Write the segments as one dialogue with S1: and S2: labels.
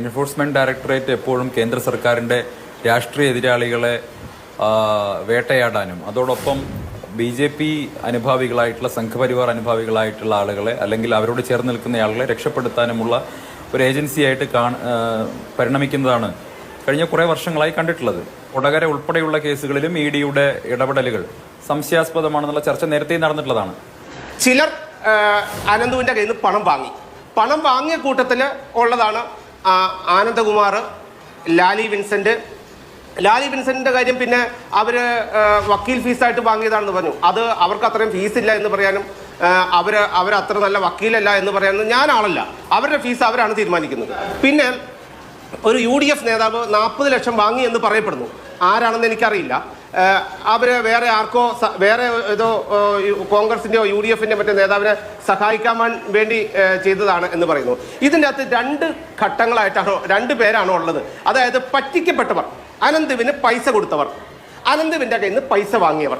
S1: Enforcement directorate എപ്പോഴും കേന്ദ്ര സർക്കാരിന്റെ രാഷ്ട്രീയ എതിരാളികളെ വേട്ടയാടാനും. അതോടൊപ്പം ബി ജെ പി അനുഭാവികളായിട്ടുള്ള സംഘപരിവാർ അനുഭാവികളായിട്ടുള്ള ആളുകളെ അല്ലെങ്കിൽ അവരോട് ചേർന്ന് നിൽക്കുന്ന ആളുകളെ രക്ഷപ്പെടുത്താനുമുള്ള ഒരു ഏജൻസിയായിട്ട് കാണ പരിണമിക്കുന്നതാണ് കഴിഞ്ഞ കുറേ വർഷങ്ങളായി കണ്ടിട്ടുള്ളത്. കൊടകര ഉൾപ്പെടെയുള്ള കേസുകളിലും ഇ ഡിയുടെ ഇടപെടലുകൾ സംശയാസ്പദമാണെന്നുള്ള ചർച്ച നേരത്തെ നടന്നിട്ടുള്ളതാണ്.
S2: ചിലർ അനന്തുവിന്റെ കയ്യിൽ നിന്ന് പണം വാങ്ങി. പണം വാങ്ങിയ കൂട്ടത്തിൽ ഉള്ളതാണ് ആനന്ദകുമാർ ലാലി വിൻസെന്റ്. ലാലി വിൻസെന്റിന്റെ കാര്യം പിന്നെ അവർ ആ, വക്കീൽ ഫീസായിട്ട് വാങ്ങിയതാണെന്ന് പറഞ്ഞു. അത് അവർക്ക് അത്രയും ഫീസില്ല എന്ന് പറയാനും അവർ അവർ അത്ര നല്ല വക്കീലല്ല എന്ന് പറയാനും ഞാൻ അവരുടെ ഫീസ് അവരാണ് തീരുമാനിക്കുന്നത്. പിന്നെ ഒരു യു ഡി എഫ് നേതാവ് നാൽപ്പത് ലക്ഷം വാങ്ങി എന്ന് പറയപ്പെടുന്നു. ആരാണെന്ന് എനിക്കറിയില്ല. അവർ വേറെ ആർക്കോ വേറെ ഏതോ കോൺഗ്രസിന്റെയോ യു- ഡി എഫിന്റെ മറ്റേ നേതാവിനെ സഹായിക്കാൻ വേണ്ടി ചെയ്തതാണ് എന്ന് പറയുന്നു. ഇതിന്റെ അകത്ത് രണ്ട് ഘട്ടങ്ങളായിട്ടാണോ രണ്ട് പേരാണോ ഉള്ളത്. അതായത് പറ്റിക്കപ്പെട്ടവർ അനന്തുവിന് പൈസ കൊടുത്തവർ അനന്തുവിന്റെ കയ്യിൽ നിന്ന് പൈസ വാങ്ങിയവർ.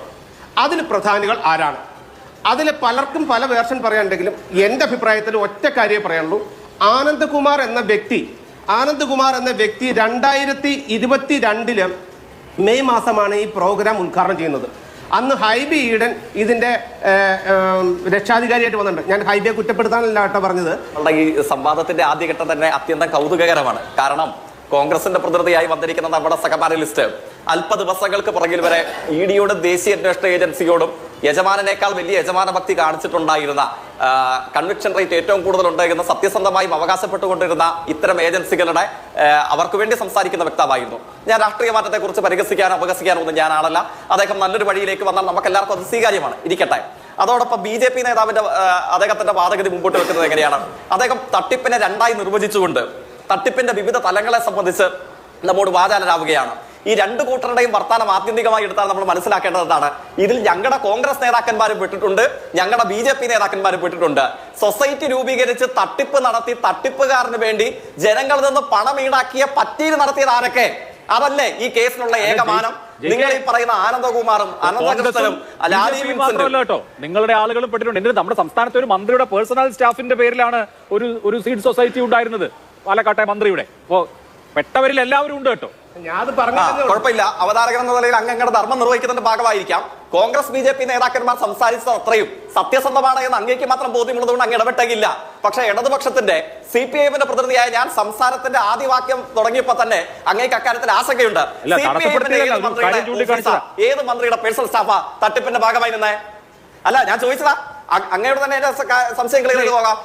S2: അതിൽ പ്രധാനികൾ ആരാണ്? അതിൽ പലർക്കും പല വേർഷൻ പറയാനുണ്ടെങ്കിലും എന്റെ അഭിപ്രായത്തിൽ ഒറ്റ കാര്യമേ പറയാനുള്ളൂ. ആനന്ദകുമാർ എന്ന വ്യക്തി ആനന്ദകുമാർ എന്ന വ്യക്തി രണ്ടായിരത്തി ഇരുപത്തി രണ്ടിൽ മെയ് മാസമാണ് ഈ പ്രോഗ്രാം ഉദ്ഘാടനം ചെയ്യുന്നത്. അന്ന് ഹൈബി ഈഡൻ ഇതിന്റെ രക്ഷാധികാരിയായിട്ട് വന്നിട്ടുണ്ട്. ഞാൻ ഹൈബിയെ കുറ്റപ്പെടുത്താനല്ല കേട്ടോ പറഞ്ഞത്.
S3: ഈ സംവാദത്തിന്റെ ആദ്യഘട്ടം തന്നെ അത്യന്തം കൗതുകകരമാണ്. കാരണം കോൺഗ്രസിന്റെ പ്രതിനിധിയായി വന്നിരിക്കുന്ന നമ്മുടെ സഹപാനലിസ്റ്റ് അല്പ ദിവസങ്ങൾക്ക് പുറകിൽ വരെ ഇ ഡിയോടും ദേശീയ അന്വേഷണ ഏജൻസിയോടും യജമാനേക്കാൾ വലിയ യജമാന ഭക്തി കാണിച്ചിട്ടുണ്ടായിരുന്ന കൺവിക്ഷൻ റേറ്റ് ഏറ്റവും കൂടുതൽ ഉണ്ടായിരുന്ന സത്യസന്ധമായും അവകാശപ്പെട്ടുകൊണ്ടിരുന്ന ഇത്തരം ഏജൻസികളുടെ അവർക്ക് വേണ്ടി സംസാരിക്കുന്ന വ്യക്തമായിരുന്നു ഞാൻ രാഷ്ട്രീയ മാറ്റത്തെ കുറിച്ച് പരിഹസിക്കാനോ അപകസിക്കാനും ഒന്നും ഞാൻ ആളല്ല. അദ്ദേഹം നല്ലൊരു വഴിയിലേക്ക് വന്നാൽ നമുക്ക് എല്ലാവർക്കും അത് സ്വീകാര്യമാണ്. ഇരിക്കട്ടെ. അതോടൊപ്പം ബി ജെ പി നേതാവിന്റെ അദ്ദേഹത്തിന്റെ വാദഗതി മുമ്പോട്ട് വെക്കുന്നത് എങ്ങനെയാണ്? അദ്ദേഹം തട്ടിപ്പിനെ രണ്ടായി നിർവചിച്ചുകൊണ്ട് തട്ടിപ്പിന്റെ വിവിധ തലങ്ങളെ സംബന്ധിച്ച് നമ്മോട് വാചാലരാവുകയാണ്. ഈ രണ്ട് കൂട്ടരുടെയും വർത്താനം ആത്യന്തികമായി എടുത്താൽ നമ്മൾ മനസ്സിലാക്കേണ്ടതാണ് ഇതിൽ ഞങ്ങളുടെ കോൺഗ്രസ് നേതാക്കന്മാരും വിട്ടിട്ടുണ്ട് ഞങ്ങളുടെ ബി ജെ പി നേതാക്കന്മാരും വിട്ടിട്ടുണ്ട് സൊസൈറ്റി രൂപീകരിച്ച് തട്ടിപ്പ് നടത്തി തട്ടിപ്പുകാരന് വേണ്ടി ജനങ്ങളിൽ നിന്ന് പണം ഈടാക്കിയ പറ്റീര് നടത്തിയത് ആരൊക്കെ? അതല്ലേ ഈ കേസിനുള്ള ഏകമാനം. നിങ്ങൾ ഈ പറയുന്ന ആനന്ദകുമാറും അനന്തകൃഷ്ണനും
S4: കേട്ടോ. നിങ്ങളുടെ ആളുകളും പെട്ടിട്ടുണ്ട്. എന്നിട്ട് നമ്മുടെ സംസ്ഥാനത്തെ ഒരു മന്ത്രിയുടെ പേഴ്സണൽ സ്റ്റാഫിന്റെ പേരിലാണ് ഒരു ഒരു സീഡ് സൊസൈറ്റി ഉണ്ടായിരുന്നത്. പാലക്കാട്ടെ മന്ത്രിയുടെ. അപ്പോ പെട്ടവരിൽ എല്ലാവരും ഉണ്ട് കേട്ടോ.
S3: കുഴപ്പമില്ല. അവതാരകൻ എന്ന നിലയിൽ അങ്ങങ്ങളുടെ ധർമ്മം നിർവഹിക്കുന്നതിന്റെ ഭാഗമായിരിക്കാം. കോൺഗ്രസ് ബി ജെ പി നേതാക്കന്മാർ സംസാരിച്ചത് അത്രയും സത്യസന്ധമാണ് എന്ന് അങ്ങേക്ക് മാത്രം ബോധ്യമുള്ളതുകൊണ്ട് അങ്ങ് ഇടപെട്ടെങ്കില്ല പക്ഷെ ഇടതുപക്ഷത്തിന്റെ സി പി എമ്മിന്റെ പ്രതിനിധിയായ ഞാൻ സംസാരത്തിന്റെ ആദ്യവാക്യം തുടങ്ങിയപ്പോ തന്നെ അങ്ങേക്ക് അക്കാര്യത്തിൽ ആശങ്കയുണ്ട്. ഏത്
S4: ഒരു
S3: മന്ത്രിയുടെ പേഴ്സണൽ സ്റ്റാഫാ തട്ടിപ്പിന്റെ ഭാഗമായി നിന്നേ? അല്ല ഞാൻ ചോദിച്ചതാ. അങ്ങയോട് തന്നെ സംശയങ്ങളിലേക്ക് പോകാം.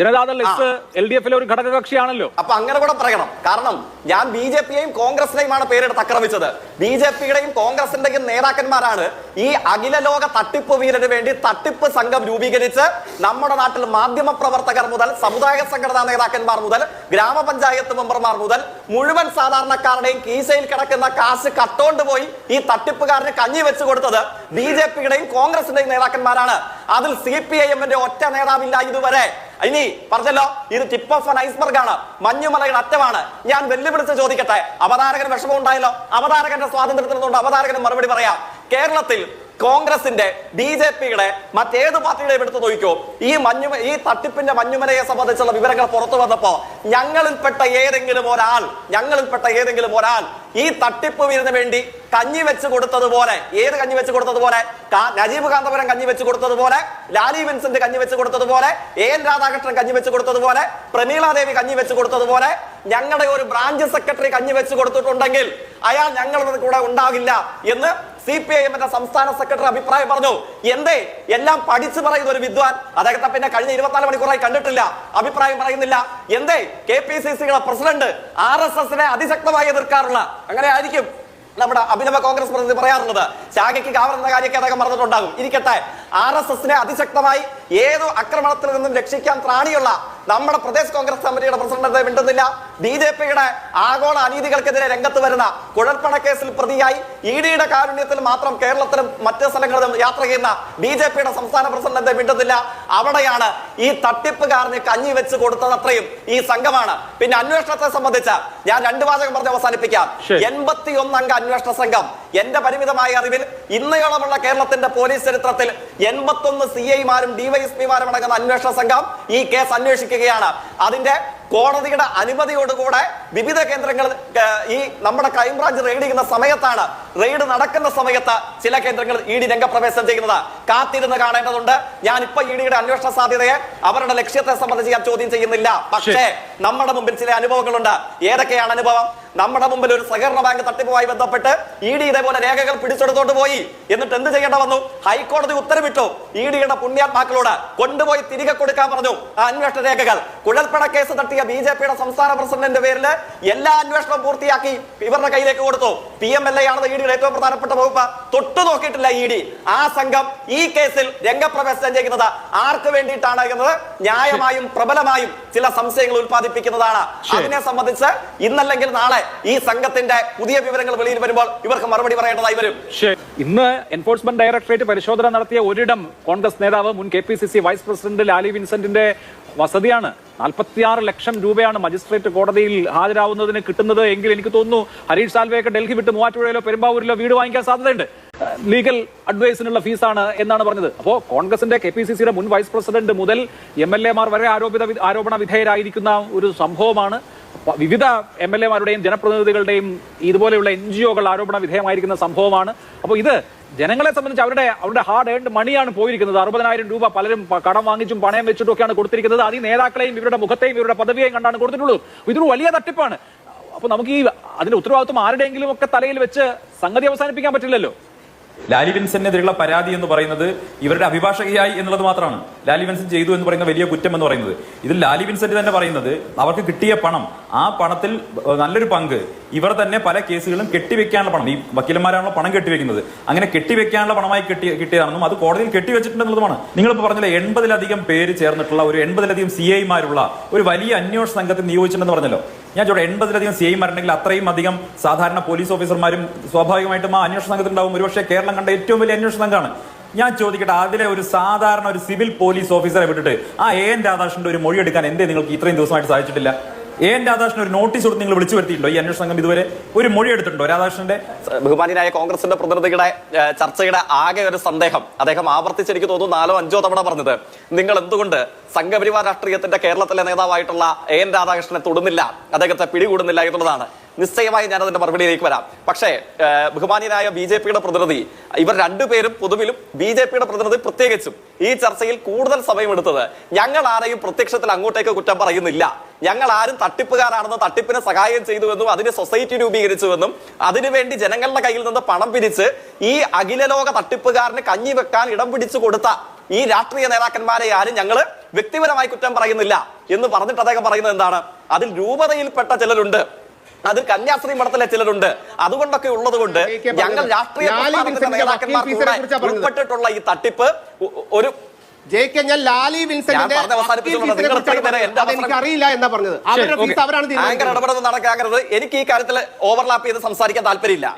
S4: ജനതാദൾ എസ് എൽ ഡി എഫിലെ ഒരു ഘടകകക്ഷിയാണല്ലോ.
S3: അപ്പൊ അങ്ങനെ കൂടെ പറയണം. കാരണം ഞാൻ ബി ജെ പിയെയും കോൺഗ്രസിനെയുമാണ് പേരെടുത്ത് ആക്രമിച്ചത്. ബി ജെ പിയുടെയും കോൺഗ്രസിന്റെയും നേതാക്കന്മാരാണ് ഈ അഖില ലോക തട്ടിപ്പ് വീരന് വേണ്ടി തട്ടിപ്പ് സംഘം രൂപീകരിച്ച് നമ്മുടെ നാട്ടിൽ മാധ്യമ പ്രവർത്തകർ മുതൽ സമുദായ സംഘടനാ നേതാക്കന്മാർ മുതൽ ഗ്രാമപഞ്ചായത്ത് മെമ്പർമാർ മുതൽ മുഴുവൻ സാധാരണക്കാരുടെയും കീശയിൽ കിടക്കുന്ന കാശ് കട്ടോണ്ട് പോയി ഈ തട്ടിപ്പുകാരന് കഞ്ഞി വെച്ച് കൊടുത്തത് ബി ജെ പിയുടെയും കോൺഗ്രസിന്റെയും നേതാക്കന്മാരാണ്. അതിൽ സി പി ഐ എമ്മിന്റെ ഒറ്റ നേതാവില്ല ഇതുവരെ. ഇനി പറഞ്ഞല്ലോ ഇത് ടിപ്പ് ഓഫ് ആൻ ഐസ്ബർഗ് ആണ്. മഞ്ഞുമലയുടെ അറ്റമാണ്. ഞാൻ വെല്ലുവിളിച്ച് ചോദിക്കട്ടെ അവതാരകന് വിഷമം ഉണ്ടായല്ലോ അവതാരകന്റെ സ്വാതന്ത്ര്യത്തിൽ നിന്നുകൊണ്ട് അവതാരകന് മറുപടി പറയാം. കേരളത്തിൽ കോൺഗ്രസിന്റെ ബി ജെ പിയുടെ മറ്റേത് പാർട്ടിയുടെയും എടുത്ത് നോക്കിക്കോ. ഈ മഞ്ഞു ഈ തട്ടിപ്പിന്റെ മഞ്ഞുമലയെ സംബന്ധിച്ചുള്ള വിവരങ്ങൾ പുറത്തു വന്നപ്പോ ഞങ്ങളിൽപ്പെട്ട ഏതെങ്കിലും ഒരാൾ ഞങ്ങളിൽപ്പെട്ട ഏതെങ്കിലും ഒരാൾ ഈ തട്ടിപ്പ് വീരന് വേണ്ടി കഞ്ഞി വെച്ച് കൊടുത്തതുപോലെ ഏത് കഞ്ഞി വെച്ച് കൊടുത്തതുപോലെ? നജീബ് കാന്തപുരം കഞ്ഞി വെച്ച് കൊടുത്തതുപോലെ ലാലി വിൻസെന്റ് കഞ്ഞി വെച്ച് കൊടുത്തതുപോലെ എ എൻ രാധാകൃഷ്ണൻ കഞ്ഞി വെച്ച് കൊടുത്തതുപോലെ പ്രമീള ദേവി കഞ്ഞി വെച്ച് കൊടുത്തതുപോലെ ഞങ്ങളുടെ ഒരു ബ്രാഞ്ച് സെക്രട്ടറി കഞ്ഞി വെച്ച് കൊടുത്തിട്ടുണ്ടെങ്കിൽ അയാൾ ഞങ്ങളുടെ കൂടെ ഉണ്ടാകില്ല എന്ന് സി പി ഐ എമ്മിന്റെ സംസ്ഥാന സെക്രട്ടറി അഭിപ്രായം പറഞ്ഞു. എന്തേ? എല്ലാം പഠിച്ചു പറയുന്ന ഒരു വിദ്വാൻ. അദ്ദേഹത്തെ പിന്നെ കഴിഞ്ഞ ഇരുപത്തിനാല് മണിക്കൂറായി കണ്ടിട്ടില്ല. അഭിപ്രായം പറയുന്നില്ല. എന്തേ? കെ പി സി സിയുടെ പ്രസിഡന്റ് ആർ എസ് എസിനെ അതിശക്തമായി എതിർക്കാറുള്ള അങ്ങനെ ആയിരിക്കും നമ്മുടെ അഭിനവ കോൺഗ്രസ് പ്രതിനിധി പറയാറുള്ളത്. ശാഖയ്ക്ക് കാവറുന്ന കാര്യമൊക്കെ അദ്ദേഹം പറഞ്ഞിട്ടുണ്ടാകും. ഇരിക്കട്ടെ. ആർ എസ് എസിനെ അതിശക്തമായി ഏതോ ആക്രമണത്തിൽ നിന്നും രക്ഷിക്കാൻ ത്രാണിയുള്ള നമ്മുടെ പ്രദേശ് കോൺഗ്രസ് കമ്മിറ്റിയുടെ പ്രസിഡന്റ് മിണ്ടുന്നില്ല. ബി ജെ പിയുടെ ആഗോള അനീതികൾക്കെതിരെ രംഗത്ത് വരുന്ന കുഴൽപ്പണ കേസിൽ പ്രതിയായി ഇ ഡിയുടെ കാരുണ്യത്തിൽ മാത്രം കേരളത്തിലും മറ്റ് സ്ഥലങ്ങളിലും യാത്ര ചെയ്യുന്ന ബി ജെ പിയുടെ സംസ്ഥാന പ്രസിഡന്റ് മിണ്ടുന്നില്ല. അവിടെയാണ് ഈ തട്ടിപ്പുകാരന് കഞ്ഞി വെച്ച് കൊടുത്തത് അത്രയും ഈ സംഘമാണ്. പിന്നെ അന്വേഷണത്തെ സംബന്ധിച്ച് ഞാൻ രണ്ടു വാചകം പറഞ്ഞ് അവസാനിപ്പിക്കാം. എൺപത്തി അംഗ അന്വേഷണ സംഘം എന്റെ പരിമിതമായ അറിവിൽ ഇന്നയോളമുള്ള കേരളത്തിന്റെ പോലീസ് ചരിത്രത്തിൽ എൺപത്തൊന്ന് സി ഐമാരും ഡിവൈഎസ്പിമാരും അടങ്ങുന്ന അന്വേഷണ സംഘം ഈ കേസ് അന്വേഷിക്കുകയാണ്. അതിന്റെ കോടതിയുടെ അനുമതിയോടുകൂടെ വിവിധ കേന്ദ്രങ്ങൾ ഈ നമ്മുടെ ക്രൈംബ്രാഞ്ച് റെയ്ഡ് ചെയ്യുന്ന സമയത്താണ് റെയ്ഡ് നടക്കുന്ന സമയത്ത് ചില കേന്ദ്രങ്ങൾ ഇ ഡി രംഗപ്രവേശനം ചെയ്യുന്നത്. കാത്തിരുന്ന് കാണേണ്ടതുണ്ട്. ഞാൻ ഇപ്പൊ ഇ ഡിയുടെ അന്വേഷണ സാധ്യതയെ അവരുടെ ലക്ഷ്യത്തെ സംബന്ധിച്ച് ഞാൻ ചോദ്യം ചെയ്യുന്നില്ല. പക്ഷേ നമ്മുടെ മുമ്പിൽ ചില അനുഭവങ്ങളുണ്ട്. ഏതൊക്കെയാണ് അനുഭവം? നമ്മുടെ മുമ്പിൽ ഒരു സഹകരണ ബാങ്ക് തട്ടിപ്പുമായി ബന്ധപ്പെട്ട് ഇ ഡി ഇതേപോലെ രേഖകൾ പിടിച്ചെടുത്തോണ്ട് പോയി. എന്നിട്ട് എന്ത് ചെയ്യേണ്ട വന്നു? ഹൈക്കോടതി ഉത്തരവിട്ടു. ഇ ഡിയുടെ പുണ്യാത്മാക്കളോട് കൊണ്ടുപോയി തിരികെ കൊടുക്കാൻ പറഞ്ഞു. ആ അന്വേഷണ രേഖകൾ. കുഴൽപ്പണ കേസ് തട്ടിയ ബി ജെ പിയുടെ സംസ്ഥാന പ്രസിഡന്റിന്റെ പേരിൽ എല്ലാ അന്വേഷണവും പൂർത്തിയാക്കി ഇവരുടെ കയ്യിലേക്ക് കൊടുത്തു. പി എം എൽ എ ആണ് ഇഡിയുടെ ഏറ്റവും പ്രധാനപ്പെട്ട വകുപ്പ്. തൊട്ടു നോക്കിയിട്ടില്ല ഇ ഡി. ആ സംഘം ഈ കേസിൽ രംഗപ്രവേശനം ചെയ്യുന്നത് ആർക്ക് വേണ്ടിയിട്ടാണ് എന്നത് ന്യായമായും പ്രബലമായും ചില സംശയങ്ങൾ ഉത്പാദിപ്പിക്കുന്നതാണ് അതിനെ സംബന്ധിച്ച് ഇന്നല്ലെങ്കിൽ നാളെ ഈ സംഘത്തിന്റെ പുതിയ വിവരങ്ങൾ വെളിയിൽ വരുമ്പോൾ ഇവർക്ക് മറുപടി പറയേണ്ടതായി വരും.
S4: ഇന്ന് എൻഫോഴ്സ്മെന്റ് ഡയറക്ടറേറ്റ് പരിശോധന നടത്തിയ ഒരിടം കോൺഗ്രസ് നേതാവ് മുൻ K P C C vice president Lali വിൻസെന്റിന്റെ വസതിയാണ്. നാൽപ്പത്തിയാറ് ലക്ഷം രൂപയാണ് മജിസ്ട്രേറ്റ് കോടതിയിൽ ഹാജരാവുന്നതിന് കിട്ടുന്നത് എങ്കിൽ എനിക്ക് തോന്നുന്നു ഹരീഷ് സാൽവെയൊക്കെ ഡൽഹി വിട്ട് മൂവാറ്റുപുഴയിലോ പെരുമ്പാവൂരിലോ വീട് വാങ്ങിക്കാൻ സാധ്യതയുണ്ട്. ലീഗൽ അഡ്വൈസിനുള്ള ഫീസാണ് എന്നാണ് പറഞ്ഞത്. അപ്പോൾ കോൺഗ്രസിന്റെ കെ പി സി സിയുടെ മുൻ വൈസ് പ്രസിഡന്റ് മുതൽ എം എൽ എമാർ വരെ ആരോപിത ആരോപണ വിധേയരായിരിക്കുന്ന ഒരു സംഭവമാണ്. വിവിധ എം എൽ എമാരുടെയും ജനപ്രതിനിധികളുടെയും ഇതുപോലെയുള്ള എൻ ജി ഒകൾ ആരോപണ വിധേയമായിരിക്കുന്ന സംഭവമാണ്. അപ്പോൾ ഇത് ജനങ്ങളെ സംബന്ധിച്ച് അവരുടെ അവരുടെ ഹാർഡ് ഏൺഡ് മണിയാണ് പോയിരിക്കുന്നത്. അറുപതിനായിരം രൂപ പലരും കടം വാങ്ങിച്ചും പണയം വെച്ചിട്ടും ഒക്കെയാണ് കൊടുത്തിരിക്കുന്നത്. അത് നേതാക്കളെയും ഇവരുടെ മുഖത്തെയും ഇവരുടെ പദവിയെയും കണ്ടാണ് കൊടുത്തിട്ടുള്ളൂ. ഇതൊരു വലിയ തട്ടിപ്പാണ്. അപ്പൊ നമുക്ക് ഈ അതിന്റെ ഉത്തരവാദിത്വം ആരുടെയെങ്കിലും ഒക്കെ തലയിൽ വെച്ച് സംഗതി അവസാനിപ്പിക്കാൻ പറ്റില്ലല്ലോ.
S1: ലാലി വിൻസനെതിരെയുള്ള പരാതി എന്ന് പറയുന്നത് ഇവരുടെ അഭിഭാഷകയായി എന്നുള്ളത് മാത്രമാണ്. ലാലി വിൻസൻ ചെയ്തു എന്ന് പറയുന്ന വലിയ കുറ്റം എന്ന് പറയുന്നത്. ഇതിൽ ലാലി വിൻസെന്റ് തന്നെ പറയുന്നത് അവർക്ക് കിട്ടിയ പണം ആ പണത്തിൽ നല്ലൊരു പങ്ക് ഇവർ തന്നെ പല കേസുകളും കെട്ടിവെക്കാനുള്ള പണം ഈ വക്കീലന്മാരാണല്ലോ പണം കെട്ടിവെക്കുന്നത്. അങ്ങനെ കെട്ടിവെക്കാനുള്ള പണമായി കെട്ടി കിട്ടിയതാണെന്നും അത് കോടതിയിൽ കെട്ടിവെച്ചിട്ടുണ്ടെന്നുള്ളതുമാണ്. നിങ്ങളിപ്പോൾ പറഞ്ഞില്ല എൺപതിലധികം പേര് ചേർന്നിട്ടുള്ള ഒരു എൺപതിലധികം സി ഐമാരുള്ള ഒരു വലിയ അന്വേഷണ സംഘത്തെ നിയോഗിച്ചിട്ടുണ്ടെന്ന് പറഞ്ഞല്ലോ. ഞാൻ ചോട്ടെ എൺപതിലധികം സി ഐമാരുണ്ടെങ്കിൽ അത്രയും അധികം സാധാരണ പോലീസ് ഓഫീസർമാരും സ്വാഭാവികമായിട്ടും ആ അന്വേഷണ സംഘത്തിലുണ്ടാവും ഒരുപക്ഷെ കേരളം കണ്ട ഏറ്റവും വലിയ അന്വേഷണ സംഘമാണ് ഞാൻ ചോദിക്കട്ടെ അതിലെ ഒരു സാധാരണ ഒരു സിവിൽ പോലീസ് ഓഫീസറെ വിട്ടിട്ട് ആ എ എൻ രാധാകൃഷ്ണന്റെ ഒരു മൊഴി എടുക്കാൻ എന്തേ നിങ്ങൾക്ക് ഇത്രയും ദിവസമായിട്ട് സാധിച്ചിട്ടില്ല? എൻ രാധാകൃഷ്ണൻ ഒരു നോട്ടീസ് കൊടുത്ത് നിങ്ങൾ വിളിച്ചു വരുത്തിയിട്ടുണ്ടോ? ഈ അന്വേഷണ സംഘം ഇതുവരെ ഒരു മൊഴി എടുത്തിട്ടുണ്ടോ? രാധാകൃഷ്ണന്റെ
S3: ബഹുമാനിയായ കോൺഗ്രസിന്റെ പ്രതിനിധിയുടെ ചർച്ചയുടെ ആകെ ഒരു സന്ദേഹം. അദ്ദേഹം ആവർത്തിച്ച് എനിക്ക് തോന്നുന്നു നാലോ അഞ്ചോ തവണ പറഞ്ഞത്. നിങ്ങൾ എന്തുകൊണ്ട് സംഘപരിവാർ രാഷ്ട്രീയത്തിന്റെ കേരളത്തിലെ നേതാവായിട്ടുള്ള എൻ രാധാകൃഷ്ണനെ തൊടുന്നില്ല? അദ്ദേഹത്തെ പിടികൂടുന്നില്ല എന്നുള്ളതാണ്. നിശ്ചയമായി ഞാൻ അതിന്റെ മറുപടിയിലേക്ക് വരാം. പക്ഷേ ബഹുമാനിയനായ ബി ജെ പിയുടെ പ്രതിനിധി ഇവർ രണ്ടുപേരും പൊതുവിലും ബി ജെ പിയുടെ പ്രതിനിധി പ്രത്യേകിച്ചും ഈ ചർച്ചയിൽ കൂടുതൽ സമയമെടുത്തത് ഞങ്ങൾ ആരെയും പ്രത്യക്ഷത്തിൽ അങ്ങോട്ടേക്ക് കുറ്റം പറയുന്നില്ല. ഞങ്ങൾ ആരും തട്ടിപ്പുകാരാണെന്ന് തട്ടിപ്പിന് സഹായം ചെയ്തുവെന്നും അതിന് സൊസൈറ്റി രൂപീകരിച്ചുവെന്നും അതിനുവേണ്ടി ജനങ്ങളുടെ കയ്യിൽ നിന്ന് പണം പിരിച്ച് ഈ അഖിലലോക തട്ടിപ്പുകാരന് കഞ്ഞി വെക്കാൻ ഇടം പിടിച്ചു കൊടുത്ത ഈ രാഷ്ട്രീയ നേതാക്കന്മാരെ ആരും ഞങ്ങൾ വ്യക്തിപരമായി കുറ്റം പറയുന്നില്ല എന്ന് പറഞ്ഞിട്ട് അദ്ദേഹം പറയുന്നത് എന്താണ്? അതിൽ രൂപതയിൽപ്പെട്ട ചിലരുണ്ട്. അതിൽ കന്യാസ്ത്രീ മഠത്തിലെ ചിലരുണ്ട് അതുകൊണ്ടൊക്കെ ഉള്ളത് കൊണ്ട് ഞങ്ങൾ. രാഷ്ട്രീയ നേതാക്കന്മാർ. ഉൾപ്പെട്ടിട്ടുള്ള ഈ തട്ടിപ്പ് ഒരു
S2: ജെ കെ ഞാൻ ലാലി വിൻസെന്റിന്റെ
S3: നേരം എന്റെ
S2: പറഞ്ഞത്. അറിയില്ല എന്നാ പറഞ്ഞത്. അവരുടെ ഫീസ് അവരാണ്
S3: നടക്കാകരുത്. എനിക്ക് ഈ കാര്യത്തിൽ ഓവർലാപ്പ് ചെയ്ത് സംസാരിക്കാൻ താല്പര്യമില്ല.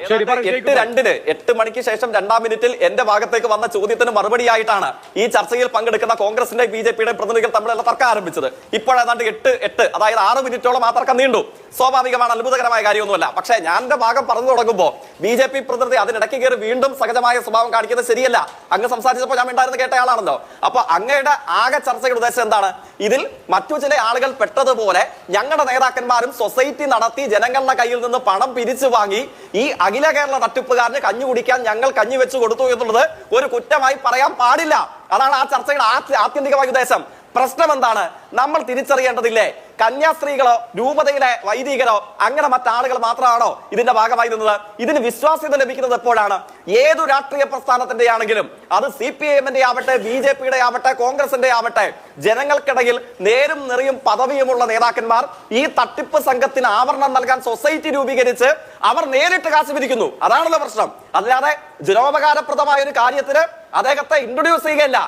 S3: എട്ട്. രണ്ടിന് എട്ട് മണിക്ക് ശേഷം രണ്ടാം മിനിറ്റിൽ എന്റെ ഭാഗത്തേക്ക് വന്ന ചോദ്യത്തിന് മറുപടിയായിട്ടാണ് ഈ ചർച്ചയിൽ പങ്കെടുക്കുന്ന കോൺഗ്രസിന്റെ ബി ജെ പിയുടെ പ്രതിനിധികൾ തമ്മിലുള്ള തർക്കം ആരംഭിച്ചത്. ഇപ്പോഴേതാണ്ട് എട്ട് എട്ട് അതായത് ആറ് മിനിറ്റോളം ആ തർക്കം നീണ്ടു. സ്വാഭാവികമാണ് അത്ഭുതകരമായ കാര്യമൊന്നുമല്ല. പക്ഷേ ഞാൻ എന്റെ ഭാഗം പറഞ്ഞു തുടങ്ങുമ്പോൾ ബി ജെ പി പ്രതിനിധി അതിനിടയ്ക്ക് കയറി വീണ്ടും സഹജമായ സ്വഭാവം കാണിക്കുന്നത് ശരിയല്ല. അങ്ങ് സംസാരിച്ചപ്പോൾ ഞാൻ ഉണ്ടായിരുന്നു കേട്ട ആളാണല്ലോ അപ്പൊ അങ്ങയുടെ ആകെ ചർച്ചയുടെ ഉദ്ദേശം എന്താണ്? ഇതിൽ മറ്റു ചില ആളുകൾ പെട്ടതുപോലെ ഞങ്ങളുടെ നേതാക്കന്മാരും സൊസൈറ്റി നടത്തി ജനങ്ങളുടെ കയ്യിൽ നിന്ന് പണം പിരിച്ചു വാങ്ങി ഈ അഖില കേരള തട്ടിപ്പുകാരന് കഞ്ഞു കുടിക്കാൻ ഞങ്ങൾ കഞ്ഞി വെച്ചു കൊടുത്തു എന്നുള്ളത് ഒരു കുറ്റമായി പറയാൻ പാടില്ല. അതാണ് ആ ചർച്ചയുടെ ആത്യ- ആത്യന്തികമായ ഉദ്ദേശം. പ്രശ്നം എന്താണ് നമ്മൾ തിരിച്ചറിയേണ്ടതില്ലേ? കന്യാസ്ത്രീകളോ രൂപതയിലെ വൈദികരോ അങ്ങനെ മറ്റാളുകൾ മാത്രമാണോ ഇതിന്റെ ഭാഗമായി നിന്നത്? ഇതിന് വിശ്വാസ്യത ലഭിക്കുന്നത് എപ്പോഴാണ്? ഏതു രാഷ്ട്രീയ പ്രസ്ഥാനത്തിന്റെ ആണെങ്കിലും അത് സി പി എമ്മിന്റെ ആവട്ടെ ബി ജെ പിയുടെ ആവട്ടെ കോൺഗ്രസിന്റെ ആവട്ടെ ജനങ്ങൾക്കിടയിൽ നേരും നിറയും പദവിയുമുള്ള നേതാക്കന്മാർ ഈ തട്ടിപ്പ് സംഘത്തിന് ആവരണം നൽകാൻ സൊസൈറ്റി രൂപീകരിച്ച് അവർ നേരിട്ട് കാശ് പിരിക്കുന്നു. അതാണല്ലോ പ്രശ്നം. അല്ലാതെ ജനോപകാരപ്രദമായ ഒരു കാര്യത്തിന് അദ്ദേഹത്തെ ഇൻട്രൊഡ്യൂസ് ചെയ്യുകയല്ല.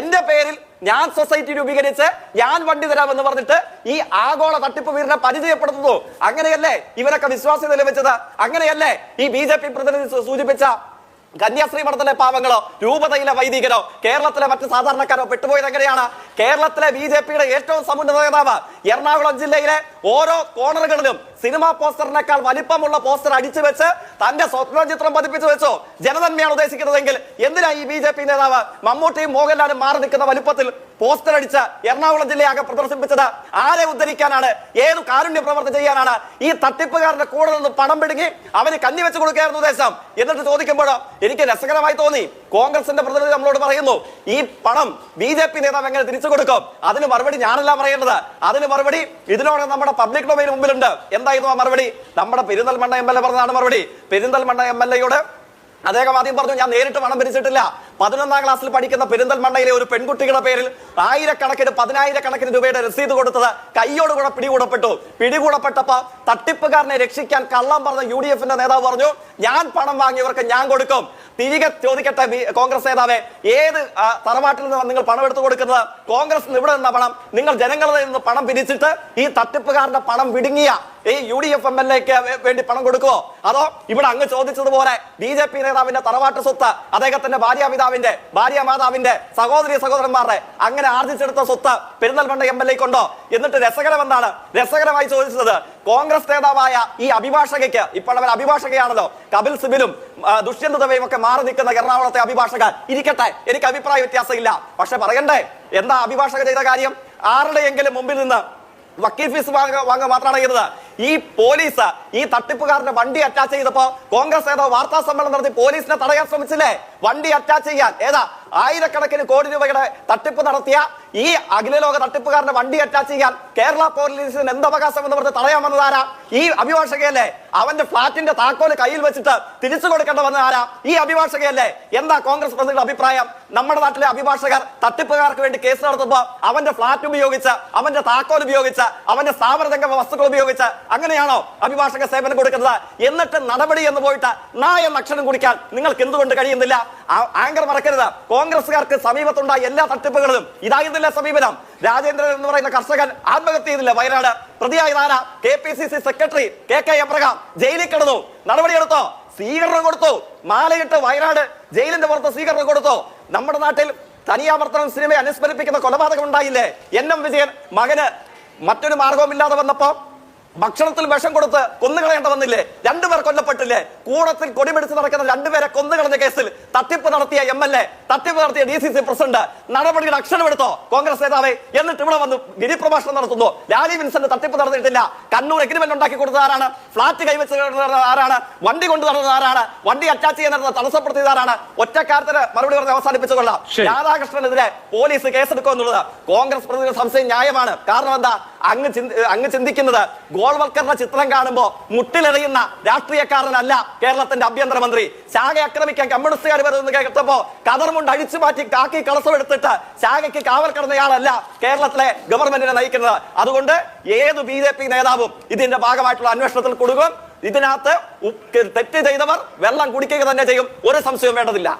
S3: എന്റെ പേരിൽ ഞാൻ സൊസൈറ്റി രൂപീകരിച്ച് ഞാൻ വണ്ടി തരാമെന്ന് പറഞ്ഞിട്ട് ഈ ആഗോള തട്ടിപ്പ് വീരനെ പരിചയപ്പെടുത്തുന്നു. അങ്ങനെയല്ലേ? ഇവരൊക്കെ വിശ്വാസ്യത ലഭിച്ചത്? അങ്ങനെയല്ലേ? ഈ ബി ജെ പി പ്രതിനിധി സൂചിപ്പിച്ച കന്യാസ്ത്രീ മഠത്തിലെ പാവങ്ങളോ രൂപതയിലെ വൈദികരോ കേരളത്തിലെ മറ്റ് സാധാരണക്കാരോ പെട്ടുപോയത് എങ്ങനെയാണ്? കേരളത്തിലെ ബി ജെ പിയുടെ ഏറ്റവും സമുന്നത നേതാവ് എറണാകുളം ജില്ലയിലെ ഓരോ കോണറുകളിലും സിനിമാ പോസ്റ്ററിനേക്കാൾ വലിപ്പമുള്ള പോസ്റ്റർ അടിച്ചു വെച്ച് തന്റെ സ്വപ്ന ചിത്രം പതിപ്പിച്ചു വെച്ചോ. ജനതന്മയാണ് ഉദ്ദേശിക്കുന്നതെങ്കിൽ എന്തിനാ ഈ ബി ജെ പി നേതാവ് മമ്മൂട്ടിയും മോഹൻലാലും മാറി നിൽക്കുന്ന വലിപ്പത്തിൽ പോസ്റ്റർ അടിച്ച് എറണാകുളം ജില്ലയാകെ പ്രദർശിപ്പിച്ചത്? ആരെ ഉദ്ധരിക്കാനാണ്? ഏത് കാരുണ്യ പ്രവർത്തി ചെയ്യാനാണ്? ഈ തട്ടിപ്പുകാരന്റെ കൂടെ നിന്ന് പണം പിടുങ്ങി അവന് കഞ്ഞി വെച്ച് കൊടുക്കുകയായിരുന്നു ഉദ്ദേശം. എന്നിട്ട് ചോദിക്കുമ്പോഴോ എനിക്ക് രസകരമായി തോന്നി. കോൺഗ്രസിന്റെ പ്രതിനിധി നമ്മളോട് പറയുന്നു ഈ പണം ബി ജെ പി നേതാവ് എങ്ങനെ തിരിച്ചു കൊടുക്കും? അതിന് മറുപടി ഞാനല്ല പറയേണ്ടത്. അതിന് മറുപടി ഇതിനോട് നമ്മുടെ പബ്ലിക് ഡൊമൈൻ മുമ്പിലുണ്ട്. എന്തായിരുന്നു ആ മറുപടി? നമ്മുടെ പെരിന്തൽമണ്ണ എം എൽ എ പറഞ്ഞതാണ് മറുപടി. പെരിന്തൽമണ്ണ എം എൽ എയോട് അദ്ദേഹം ആദ്യം പറഞ്ഞു ഞാൻ നേരിട്ട് പണം പിരിച്ചിട്ടില്ല. പതിനൊന്നാം ക്ലാസ്സിൽ പഠിക്കുന്ന പെരിന്തൽമണ്ണയിലെ ഒരു പെൺകുട്ടികളുടെ പേരിൽ ആയിരക്കണക്കിന് പതിനായിരക്കണക്കിന് രൂപയുടെ രസീത് കൊടുത്തത് കൈയോടുകൂടെ പിടികൂടപ്പെട്ടു. പിടികൂടപ്പെട്ടപ്പോ തട്ടിപ്പുകാരനെ രക്ഷിക്കാൻ കള്ളം പറഞ്ഞ യു ഡി എഫിന്റെ നേതാവ് പറഞ്ഞു ഞാൻ പണം വാങ്ങിയവർക്ക് ഞാൻ കൊടുക്കും. തിരികെ ചോദിക്കട്ടെ കോൺഗ്രസ് നേതാവെ ഏത് തറവാട്ടിൽ നിന്നാണ് നിങ്ങൾ പണം എടുത്തു കൊടുക്കുന്നത്? കോൺഗ്രസ് ഇവിടെ നിന്ന പണം? നിങ്ങൾ ജനങ്ങളിൽ നിന്ന് പണം പിരിച്ചിട്ട് ഈ തട്ടിപ്പുകാരന്റെ പണം വിടുങ്ങിയ. ഈ U D F M L എക്ക് വേണ്ടി പണം കൊടുക്കുമോ അതോ ഇവിടെ അങ്ങ് ചോദിച്ചതുപോലെ ബി ജെ പി നേതാവിന്റെ തറവാട്ട് സ്വത്ത് അദ്ദേഹത്തിന്റെ ഭാര്യാപിതാവിന്റെ ഭാര്യ മാതാവിന്റെ സഹോദരി സഹോദരന്മാരുടെ അങ്ങനെ ആർജിച്ചെടുത്ത സ്വത്ത് പെരുന്നൽമണ്ണ എം എൽ എ കൊണ്ടോ എന്നിട്ട് രസകരമെന്നാണ് രസകരമായി ചോദിച്ചത് കോൺഗ്രസ് നേതാവായ ഈ അഭിഭാഷകയ്ക്ക്. ഇപ്പോൾ അവൻ അഭിഭാഷകയാണല്ലോ. കപിൽ സിബിലും ദുഷ്യന്ത ദവയും ഒക്കെ മാറി നിൽക്കുന്ന എറണാകുളത്തെ അഭിഭാഷകൻ. ഇരിക്കട്ടെ എനിക്ക് അഭിപ്രായ വ്യത്യാസമില്ല. പക്ഷെ പറയണ്ടേ എന്താ അഭിഭാഷക ചെയ്ത കാര്യം? ആരുടെയെങ്കിലും മുമ്പിൽ നിന്ന് വക്കീൽ ഫീസ് വാങ്ങുക മാത്രമാണ് ചെയ്യുന്നത് ഈ പോലീസ് ഈ തട്ടിപ്പുകാരന്റെ വണ്ടി അറ്റാച്ച് ചെയ്തപ്പോ കോൺഗ്രസ് നേതാവ് വാർത്താ സമ്മേളനം നടത്തി പോലീസിനെ തടയാൻ ശ്രമിച്ചില്ലേ? വണ്ടി അറ്റാച്ച് ചെയ്യാൻ. ഏതാ? ആയിരക്കണക്കിന് കോടി രൂപയുടെ തട്ടിപ്പ് നടത്തിയ ഈ അഖിലലോക തട്ടിപ്പുകാരന്റെ വണ്ടി അറ്റാച്ച് ചെയ്യാൻ കേരള പോലീസിന് എന്ത് അവകാശം എന്ന് പറഞ്ഞ് തടയാൻ വന്നത് ആരാ? ഈ അഭിഭാഷകയല്ലേ? അവന്റെ ഫ്ളാറ്റിന്റെ താക്കോൽ കയ്യിൽ വെച്ചിട്ട് തിരിച്ചു കൊടുക്കേണ്ട വന്നത് ആരാ? ഈ അഭിഭാഷകയല്ലേ? എന്താ കോൺഗ്രസ് പ്രതികളുടെ അഭിപ്രായം? നമ്മുടെ നാട്ടിലെ അഭിഭാഷകർ തട്ടിപ്പുകാർക്ക് വേണ്ടി കേസ് നടത്തുമ്പോൾ അവന്റെ ഫ്ളാറ്റ് ഉപയോഗിച്ച് അവന്റെ താക്കോൽ ഉപയോഗിച്ച് അവന്റെ സ്ഥാപനരംഗ വസ്തുക്കൾ ഉപയോഗിച്ച് അങ്ങനെയാണോ അഭിഭാഷക സേവനം കൊടുക്കുന്നത്? എന്നിട്ട് നടപടി എന്ന് പോയിട്ട് നാ എന്ന അക്ഷരം കുടിക്കാൻ നിങ്ങൾക്ക് എന്തുകൊണ്ട് കഴിയുന്നില്ല? ആങ്കർ മറക്കരുത്. കോൺഗ്രസുകാർക്ക് സമീപത്തുണ്ടായ എല്ലാ തട്ടിപ്പുകളിലും ഇതായിരുന്നില്ല സമീപനം. രാജേന്ദ്രൻ എന്ന് പറയുന്ന കർഷകൻ ആത്മഹത്യ ചെയ്തില്ല വയനാട്. പ്രതിയായ നാര K P C C secretary K K Abraham ജയിലിൽ കിടന്നു. നടപടിയെടുത്തോ സ്വീകരണം കൊടുത്തു. മാലയിട്ട് വയനാട് ജയിലിന്റെ പുറത്ത് സ്വീകരണം കൊടുത്തു. നമ്മുടെ നാട്ടിൽ തനിയാവർത്തനം സിനിമയെ അനുസ്മരിപ്പിക്കുന്ന കൊലപാതകം ഉണ്ടായില്ലേ എൻ എം വിജയൻ മകന് മറ്റൊരു മാർഗവുമില്ലാതെ വന്നപ്പോ ഭക്ഷണത്തിൽ വിഷം കൊടുത്ത് കൊന്നുകളയേണ്ട വന്നില്ലേ? രണ്ടുപേർ കൊല്ലപ്പെട്ടില്ലേ? കൂടത്തിൽ കൊടിപിടിച്ച് നടക്കുന്ന രണ്ടുപേരെ കൊന്നുകളഞ്ഞ കേസിൽ തട്ടിപ്പ് നടത്തിയ എം എൽ എ തട്ടിപ്പ് നടത്തിയ ഡി സി സി പ്രസിഡന്റ് നടപടിയുടെ അക്ഷരമെടുത്തോ? കോൺഗ്രസ് നേതാവ് എന്നിട്ട് ഇവിടെ വന്ന് ഗിരിപ്രഭാഷണം നടത്തുന്നു. ലാലി വിൻസെന്റ് തട്ടിപ്പ് നടത്തിയിട്ടില്ല. കണ്ണൂർ എഗ്രിമെന്റ് ഉണ്ടാക്കി കൊടുത്തത് ആരാണ്? ഫ്ളാറ്റ് കൈവച്ച് ആരാണ്? വണ്ടി കൊണ്ടു നടന്നത് ആരാണ്? വണ്ടി അറ്റാച്ച് ചെയ്യാൻ നടന്നത് തടസ്സപ്പെടുത്തിയത് ആരാണ്? ഒറ്റക്കാരത്തിന് മറുപടി പറഞ്ഞ് അവസാനിപ്പിച്ചുകൊള്ളാം. രാധാകൃഷ്ണനെതിരെ പോലീസ് കേസെടുക്കുമെന്നുള്ളത് കോൺഗ്രസ് പ്രതിനിധി സംശയം ന്യായമാണ്. കാരണം എന്താ? അങ്ങ് അങ്ങ് ചിന്തിക്കുന്നത് ഗോൾവൽക്കറിന്റെ ചിത്രം കാണുമ്പോൾ മുട്ടിലെറിയുന്ന രാഷ്ട്രീയക്കാരനല്ല കേരളത്തിന്റെ ആഭ്യന്തരമന്ത്രി. ശാഖ ആക്രമിക്കാൻ കമ്മ്യൂണിസ്റ്റുകാർ വരുന്നത് കേട്ടപ്പോ കതർമുണ്ട് അഴിച്ചു മാറ്റി കാക്കി കളസം എടുത്തിട്ട് ശാഖയ്ക്ക് കാവൽ കിടന്നയാളല്ല കേരളത്തിലെ ഗവൺമെന്റിനെ നയിക്കുന്നത്. അതുകൊണ്ട് ഏത് ബി ജെ പി നേതാവും ഇതിന്റെ ഭാഗമായിട്ടുള്ള അന്വേഷണത്തിൽ കൊടുക്കും ഇതിനകത്ത് തെറ്റ് ചെയ്തവർ വെള്ളം കുടിക്കുക തന്നെ ചെയ്യും. ഒരു സംശയവും വേണ്ടതില്ല.